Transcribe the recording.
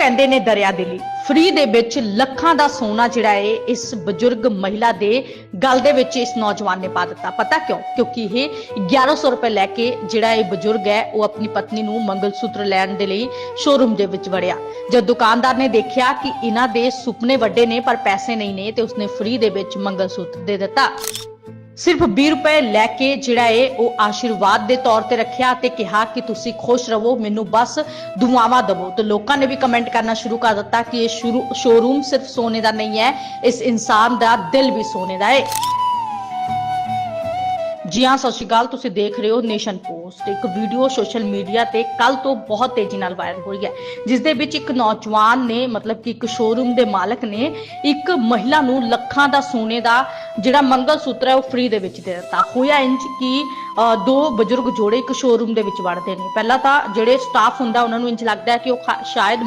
ਕਹਿੰਦੇ ਨੇ ਦਰਿਆ ਦਿਲੀ ਫ੍ਰੀ ਦੇ ਵਿੱਚ ਲੱਖਾਂ ਦਾ ਸੋਨਾ ਜਿਹੜਾ ਹੈ ਇਸ ਬਜ਼ੁਰਗ ਮਹਿਲਾ ਦੇ ਗਲ ਦੇ ਵਿੱਚ ਇਸ ਨੌਜਵਾਨ ਨੇ ਪਾ ਦਿੱਤਾ। ਪਤਾ ਕਿਉਂ? ਕਿਉਂਕਿ ਇਹ 1100 ਰੁਪਏ ਲੈ ਕੇ ਜਿਹੜਾ ਇਹ ਬਜ਼ੁਰਗ ਹੈ, ਉਹ ਆਪਣੀ ਪਤਨੀ ਨੂੰ ਮੰਗਲਸੂਤਰ ਲੈਣ ਦੇ ਲਈ ਸ਼ੋਰੂਮ ਦੇ ਵਿੱਚ ਵੜਿਆ। ਜਦ ਦੁਕਾਨਦਾਰ ਨੇ ਦੇਖਿਆ ਕਿ ਇਹਨਾਂ ਦੇ ਸੁਪਨੇ ਵੱਡੇ ਨੇ, ਪਰ ਪੈਸੇ ਨਹੀਂ ਨੇ, ਤੇ ਉਸਨੇ ਫ੍ਰੀ ਦੇ ਵਿੱਚ ਮੰਗਲ ਸੂਤਰ ਦੇ ਦਿੱਤਾ। ਸਿਰਫ 20 ਰੁਪਏ ਲੈ ਕੇ ਜਿਹੜਾ ਏ, ਉਹ ਆਸ਼ੀਰਵਾਦ ਦੇ ਤੌਰ ਤੇ ਰੱਖਿਆ ਤੇ ਕਿਹਾ ਕਿ ਤੁਸੀਂ ਖੁਸ਼ ਰਹੋ, ਮੈਨੂੰ ਬਸ ਦੁਆਵਾਂ ਦਿਵੋ। ਤੇ ਲੋਕਾਂ ਨੇ ਵੀ ਕਮੈਂਟ ਕਰਨਾ ਸ਼ੁਰੂ ਕਰ ਦਿੱਤਾ ਕਿ ਇਹ ਸ਼ੁਰੂ ਸ਼ੋਰੂਮ ਸਿਰਫ ਸੋਨੇ ਦਾ ਨਹੀਂ ਹੈ, ਇਸ ਇਨਸਾਨ ਦਾ ਦਿਲ ਵੀ ਸੋਨੇ ਦਾ ਹੈ ਜੀ ਹਾਂ, ਸਤਿ ਸ਼੍ਰੀ ਅਕਾਲ, ਤੁਸੀਂ ਦੇਖ ਰਹੇ ਹੋ ਨੇਸ਼ਨ ਪੋਸਟ। ਇੱਕ ਵੀਡੀਓ ਸੋਸ਼ਲ ਮੀਡੀਆ ਤੇ ਕੱਲ ਤੋਂ ਬਹੁਤ ਤੇਜ਼ੀ ਨਾਲ ਵਾਇਰਲ ਹੋ ਰਹੀ ਹੈ, ਜਿਸ ਦੇ ਵਿੱਚ ਇੱਕ ਨੌਜਵਾਨ ਨੇ, ਮਤਲਬ ਕਿ ਇੱਕ ਸ਼ੋਰੂਮ ਦੇ ਮਾਲਕ ਨੇ ਇੱਕ ਮਹਿਲਾ ਨੂੰ ਲੱਖਾਂ ਦਾ ਸੋਨੇ ਦਾ ਜਿਹੜਾ ਮੰਗਲ ਸੂਤਰ ਹੈ ਉਹ ਫ੍ਰੀ ਦੇ ਵਿੱਚ ਦੇ ਦਿੱਤਾ। ਹੋਇਆ ਇੰਜ ਕਿ ਦੋ ਬਜ਼ੁਰਗ ਜੋੜੇ ਇੱਕ ਸ਼ੋਰੂਮ ਦੇ ਵਿੱਚ ਵੜਦੇ ਨੇ। ਪਹਿਲਾਂ ਤਾਂ ਜਿਹੜੇ ਸਟਾਫ ਹੁੰਦਾ, ਉਹਨਾਂ ਨੂੰ ਇੰਜ ਲੱਗਦਾ ਹੈ ਕਿ ਉਹ ਖਾ- ਸ਼ਾਇਦ